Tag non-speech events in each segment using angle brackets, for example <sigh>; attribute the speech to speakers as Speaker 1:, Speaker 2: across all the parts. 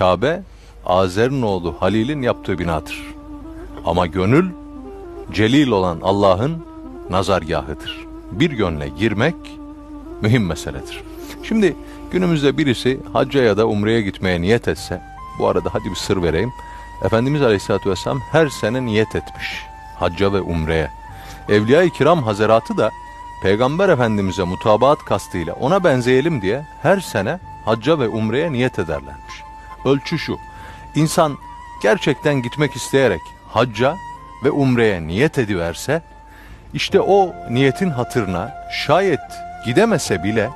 Speaker 1: Kabe Azer'in oğlu Halil'in yaptığı binadır. Ama gönül celil olan Allah'ın nazargahıdır. Bir gönle girmek mühim meseledir. Şimdi günümüzde birisi hacca ya da umreye gitmeye niyet etse, bu arada hadi bir sır vereyim. Efendimiz Aleyhisselatü Vesselam her sene niyet etmiş hacca ve umreye. Evliya-i Kiram Hazaratı da Peygamber Efendimiz'e mutabaat kastıyla ona benzeyelim diye her sene hacca ve umreye niyet ederlermiş. Ölçü şu, insan gerçekten gitmek isteyerek hacca ve umreye niyet ediverse, işte o niyetin hatırına şayet gidemese bile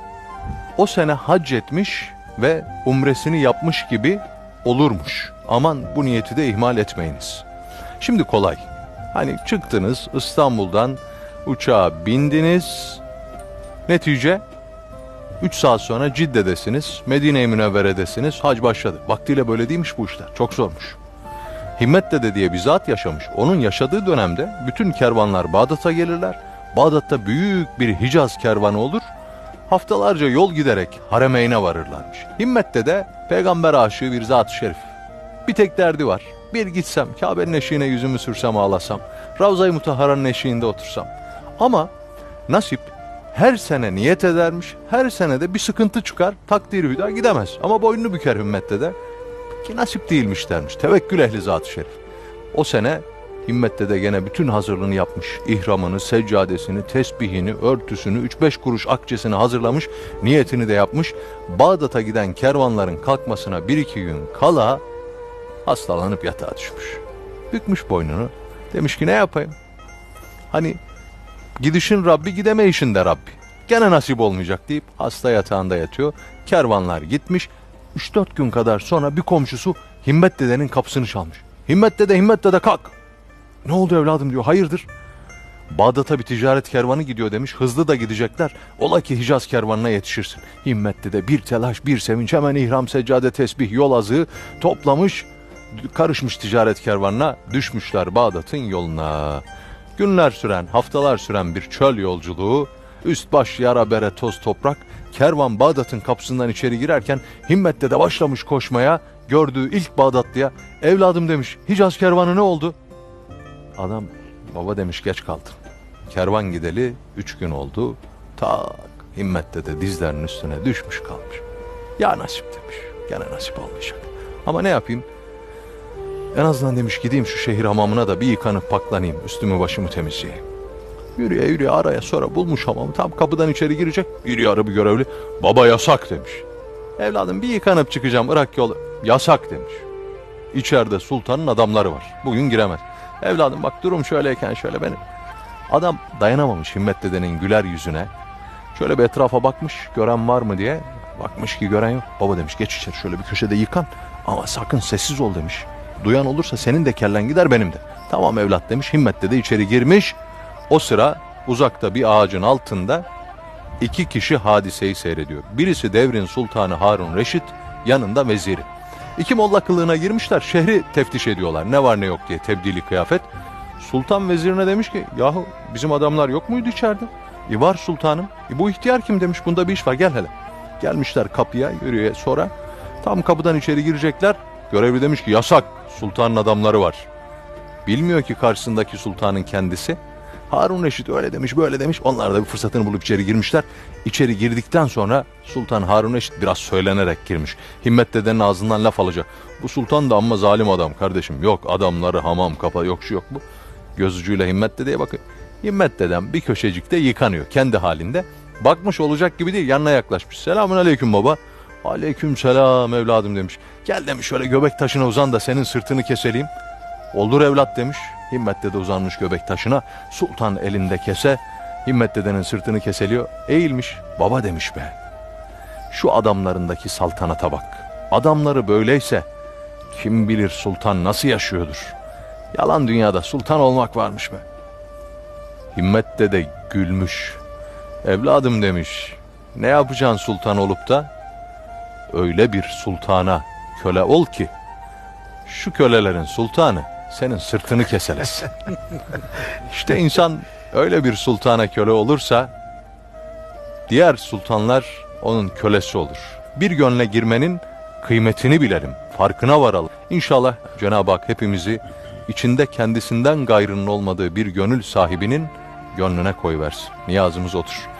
Speaker 1: o sene hac etmiş ve umresini yapmış gibi olurmuş. Aman bu niyeti de ihmal etmeyiniz. Şimdi kolay. Hani çıktınız İstanbul'dan uçağa bindiniz. Netice 3 saat sonra Cidde'desiniz, Medine-i Münevvere'desiniz, hac başladı. Vaktiyle böyle değilmiş bu işler, çok zormuş. Himmet Dede diye bir zat yaşamış. Onun yaşadığı dönemde bütün kervanlar Bağdat'a gelirler. Bağdat'ta büyük bir Hicaz kervanı olur. Haftalarca yol giderek Haremeyn'e varırlarmış. Himmet Dede peygamber aşığı bir zat-ı şerif. Bir tek derdi var. Bir gitsem, Kabe'nin eşiğine yüzümü sürsem ağlasam, Ravza-i Mutahhara'nın eşiğinde otursam. Ama nasip her sene niyet edermiş, her senede bir sıkıntı çıkar, takdiri hüda gidemez. Ama boynunu büker Himmet'te de ki nasip değilmiş dermiş. Tevekkül ehli zat-ı şerif. O sene Himmet'te de gene bütün hazırlığını yapmış. İhramını, seccadesini, tesbihini, örtüsünü, 3-5 kuruş akçesini hazırlamış. Niyetini de yapmış. Bağdat'a giden kervanların kalkmasına bir iki gün kala hastalanıp yatağa düşmüş. Bükmüş boynunu. Demiş ki ne yapayım? Hani gidişin Rabbi gidemeyişin de Rabbi. Gene nasip olmayacak deyip hasta yatağında yatıyor. Kervanlar gitmiş. 3-4 gün kadar sonra bir komşusu Himmet dedenin kapısını çalmış. Himmet dede, Himmet dede kalk. Ne oldu evladım diyor. Hayırdır? Bağdat'a bir ticaret kervanı gidiyor demiş. Hızlı da gidecekler. Ola ki Hicaz kervanına yetişirsin. Himmet dede bir telaş, bir sevinç. Hemen ihram, seccade, tesbih, yol azığı toplamış. Karışmış ticaret kervanına. Düşmüşler Bağdat'ın yoluna. Günler süren, haftalar süren bir çöl yolculuğu. Üst baş yara bere toz toprak. Kervan Bağdat'ın kapısından içeri girerken Himmet de başlamış koşmaya. Gördüğü ilk Bağdatlıya evladım demiş Hicaz kervanı ne oldu? Adam baba demiş geç kaldın. Kervan gideli üç gün oldu. Tak Himmet de dizlerinin üstüne düşmüş kalmış. Ya nasip demiş. Gene nasip olmayacak. Ama ne yapayım? En azından demiş gideyim şu şehir hamamına da bir yıkanıp paklanayım. Üstümü başımı temizleyeyim. Yürüye yürüye araya sonra bulmuş hamamı. Tam kapıdan içeri girecek. Yarı bir görevli. Baba yasak demiş. Evladım bir yıkanıp çıkacağım Irak yolu. Yasak demiş. İçeride sultanın adamları var. Bugün giremez. Evladım bak durum şöyleyken şöyle benim. Adam dayanamamış Himmet dedenin güler yüzüne. Şöyle bir etrafa bakmış gören var mı diye. Bakmış ki gören yok. Baba demiş geç içeri şöyle bir köşede yıkan. Ama sakın sessiz ol demiş. Duyan olursa senin de kellen gider benim de. Tamam evlat demiş. Himmet dede içeri girmiş. O sıra uzakta bir ağacın altında iki kişi hadiseyi seyrediyor. Birisi devrin sultanı Harun Reşit, yanında veziri. İki molla kılığına girmişler, şehri teftiş ediyorlar. Ne var ne yok diye tebdili kıyafet. Sultan vezirine demiş ki, yahu bizim adamlar yok muydu içeride? E var sultanım. E bu ihtiyar kim demiş, bunda bir iş var gel hele. Gelmişler kapıya, yürüye sonra. Tam kapıdan içeri girecekler. Görevli demiş ki yasak, sultanın adamları var. Bilmiyor ki karşısındaki sultanın kendisi. Harun Reşit öyle demiş böyle demiş. Onlar da bir fırsatını bulup içeri girmişler. İçeri girdikten sonra Sultan Harun Reşit biraz söylenerek girmiş. Himmet dedenin ağzından laf alacak. Bu sultan da amma zalim adam kardeşim. Yok adamları hamam kapa yok şu yok bu. Göz ucuyla Himmet dedeye bakın. Himmet dedem bir köşecikte yıkanıyor kendi halinde. Bakmış olacak gibi değil yanına yaklaşmış. Selamun aleyküm baba. Aleyküm selam evladım demiş. Gel demiş şöyle göbek taşına uzan da senin sırtını keseleyim. Olur evlat demiş. Himmet dede uzanmış göbek taşına. Sultan elinde kese. Himmet dedenin sırtını keseliyor. Eğilmiş. Baba demiş be. Şu adamlarındaki saltanata bak. Adamları böyleyse kim bilir sultan nasıl yaşıyordur. Yalan dünyada sultan olmak varmış be. Himmet dede gülmüş. Evladım demiş. Ne yapacaksın sultan olup da? Öyle bir sultana köle ol ki şu kölelerin sultanı senin sırtını keselesin. <laughs> işte insan öyle bir sultana köle olursa diğer sultanlar onun kölesi olur. Bir gönle girmenin kıymetini bilelim, farkına varalım. İnşallah Cenab-ı Hak hepimizi içinde kendisinden gayrının olmadığı bir gönül sahibinin gönlüne koyversin. Niyazımız odur.